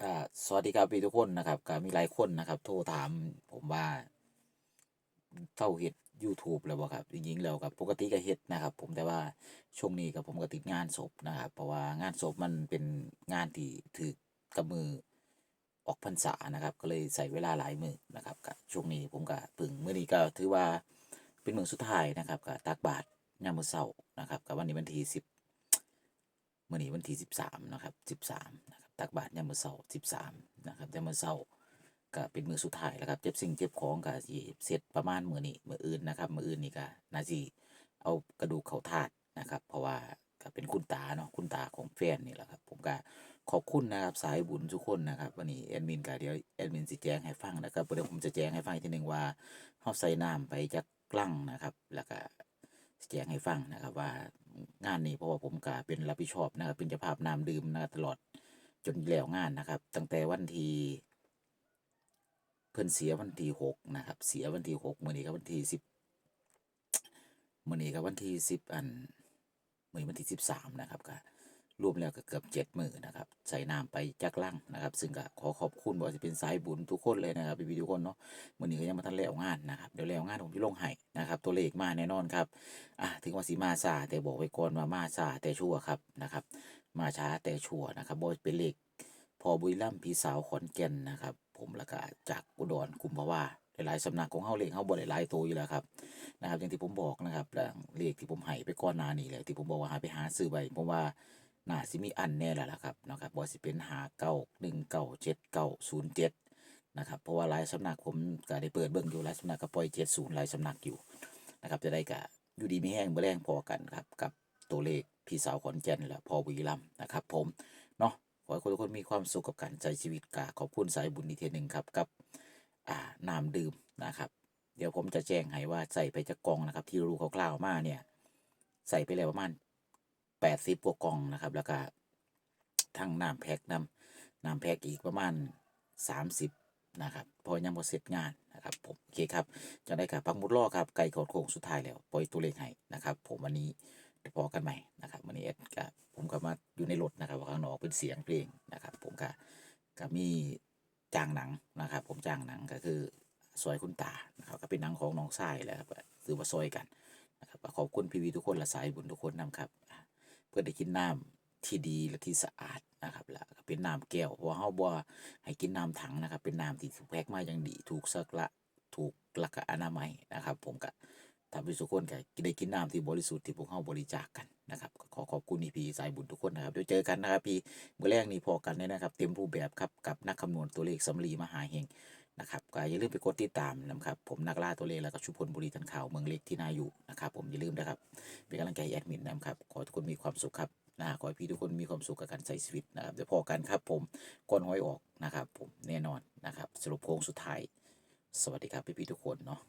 ก็สวัสดีครับพี่ทุกคนนะครับก็มีหลายคนนะครับ โทรถามผมว่าเท่าเฮ็ด YouTube แล้วบ่ครับจริงๆแล้วกับปกติก็เฮ็ดนะครับ ผมแต่ว่าช่วงนี้ก็ผมก็ติดงานศพนะครับ เพราะว่างานศพมันเป็นงานที่ถือกับมือออกพรรษานะครับ ก็เลยใช้เวลาหลายมือนะครับก็ช่วงนี้ผมก็เพิ่งมื้อนี้ก็ถือว่าเป็นมื้อสุดท้ายนะครับก็ตักบาตรยามมื้อเช้านะครับก็วันนี้วันที่10มื่อนี้วันที่สิบสามนะครับสิบสามนะครับ ตักบาตรยามมื้อเช้าสิบสามนะครับยามมื้อเช้าก็เป็นมือสุดท้ายแล้วครับเจ็บสิ่งเจ็บของก็สิเสร็จประมาณมือนี้มืออื่นนะครับ มืออื่นนี่ก็น่าสิเอากระดูกเขาธาตุนะครับ เพราะว่าก็เป็นคุณตาเนาะคุณตาของแฟนนี่แหละครับ ผมก็ขอบคุณนะครับสายบุญทุกคนนะครับวันนี้แอดมินก็เดี๋ยวแอดมินสิแจ้งให้ฟังนะครับเดี๋ยวผมจะแจ้งให้ฟังอีกทีหนึ่งว่าเฮาใส่น้ำไปจักลั่งนะครับ แล้วก็แจ้งให้ฟังนะครับว่างานนี้เพราะว่าผมก็เป็นรับผิดชอบนะครับเป็นเจ้าภาพน้ำดื่มนะตลอด จนแล้วงานนะครับ ตั้งแต่วันที่เพิ่นเสียวันที่หกนะครับ เสียวันที่หกมื้อนี้ก็วันที่สิบมื้อนี้ก็วันที่สิบอันมื้อวันที่สิบสามนะครับก็รวมแล้วก็เกือบเจ็ดหมื้อนะครับ ใส่น้ำไปจักลังนะครับ ซึ่งก็ขอขอบคุณบ่ว่าจะเป็นสายบุญทุกคนเลยนะครับพี่ๆทุกคนเนาะมื้อนี้ก็ยังบ่ทันแล้วงานนะครับเดี๋ยวแล้วงานผมสิลงให้นะครับ ตัวเลขมาแน่นอนครับอะถึงว่าสิมาช้าแต่บอกไว้ก่อนว่ามาช้าแต่ชั่วครับนะครับ มาช้าแต่ชัวร์นะครับบ่เป็นเลขพอบุรีรัมพี่สาวขอนแก่นนะครับ ผมแล้วก็จากอุดรกุมภาวาหลายๆสำนักของเฮาเลขเฮาบ่ได้หลายตัวอยู่แล้วครับนะครับ อย่างที่ผมบอกนะครับแล้วเลขที่ผมให้ไปก่อนหน้านี้แหละที่ผมบอกว่าหาไปหาซื้อไว้ผมว่าน่าสิมีอันแน่แล้วล่ะครับนะครับบ่สิเป็น59197907นย์เจ็ดนะครับเพราะว่าหลายสำนักผมก็ได้เปิดเบิ่งอยู่หลายสำนักก็ปล่อย70หลายสำนักอยู่นะครับจะได้ก็อยู่ดีมีแห้งบ่แรงพอกันครับกับตัวเลข พี่สาวขอนแก่นและพ่อบุรีรัมนะครับผมเนาะขอให้คนทุกคนมีความสุขกับการใช้ชีวิตกาขอบคุณสายบุญอีกทีหนึ่งครับกับอ่าน้ำดื่มนะครับ เดี๋ยวผมจะแจ้งให้ว่าใส่ไปจากองนะครับ ที่รู้คร่าวๆมาเนี่ย ใส่ไปแล้วประมาณ80กว่ากองนะครับ แล้วก็ทั้งน้ำแพ็กน้ำน้ำแพ็กอีกประมาณ30นะครับพอยังบ่เสร็จงานนะครับผมโอเคครับจะได้กับปักมุดล่อครับไก่ขอดโค้งสุดท้ายแล้วปล่อยตัวเลขให้นะครับ ผมวันนี้เดี๋ยวพอกันใหม่ันนี้กับผมก็มาอยู่ในรถนะครับข้างนอกเป็นเสียงเพลงนะครับ ผมก็ก็มีจ้างหนังนะครับ ผมจ้างหนังก็คือซอยคุณตานะครับก็เป็นหนังของน้องชายแหละครับคือว่าซอยกันนะครับขอบคุณพีวีทุกคนละสายบุญทุกคนนำครับ เพื่อได้กินน้ำที่ดีและที่สะอาดนะครับแล้วก็เป็นน้ำแก้วเพราะว่าเฮาบ่ให้กินน้ำถังนะครับ เป็นน้ำที่ถูกแพ็คมาอย่างดี ถูกซักละถูกหลักอนามัยนะครับ ผมก็ทำให้ทุกคนก็ได้กินน้ำที่บริสุทธิ์ที่พวกเฮาบริจาคกันนะครับ ขอขอบคุณพี่สายบุญทุกคนนะครับเดี๋ยวเจอกันนะครับพี่มื้อแรกนี้พอกันเลยนะครับ เต็มรูปแบบครับกับนักคำนวณตัวเลขสำลีมหาเฮงนะครับก็อย่าลืมไปกดติดตามนะครับผมนักล่าตัวเลขแล้วก็ชุมพลบุรีทันข่าวเมืองเล็กที่น่าอยู่นะครับผมอย่าลืมนะครับเป็นกำลังใจให้แอดมินนะครับขอทุกคนมีความสุขครับนะขอให้พี่ทุกคนมีความสุขกับการใช้ชีวิตนะครับเดี๋ยวพอกันครับผมก่อนหวยออกนะครับผมแน่นอนนะครับสรุปโค้งสุดท้าย สวัสดีครับพี่ๆทุกคนเนาะ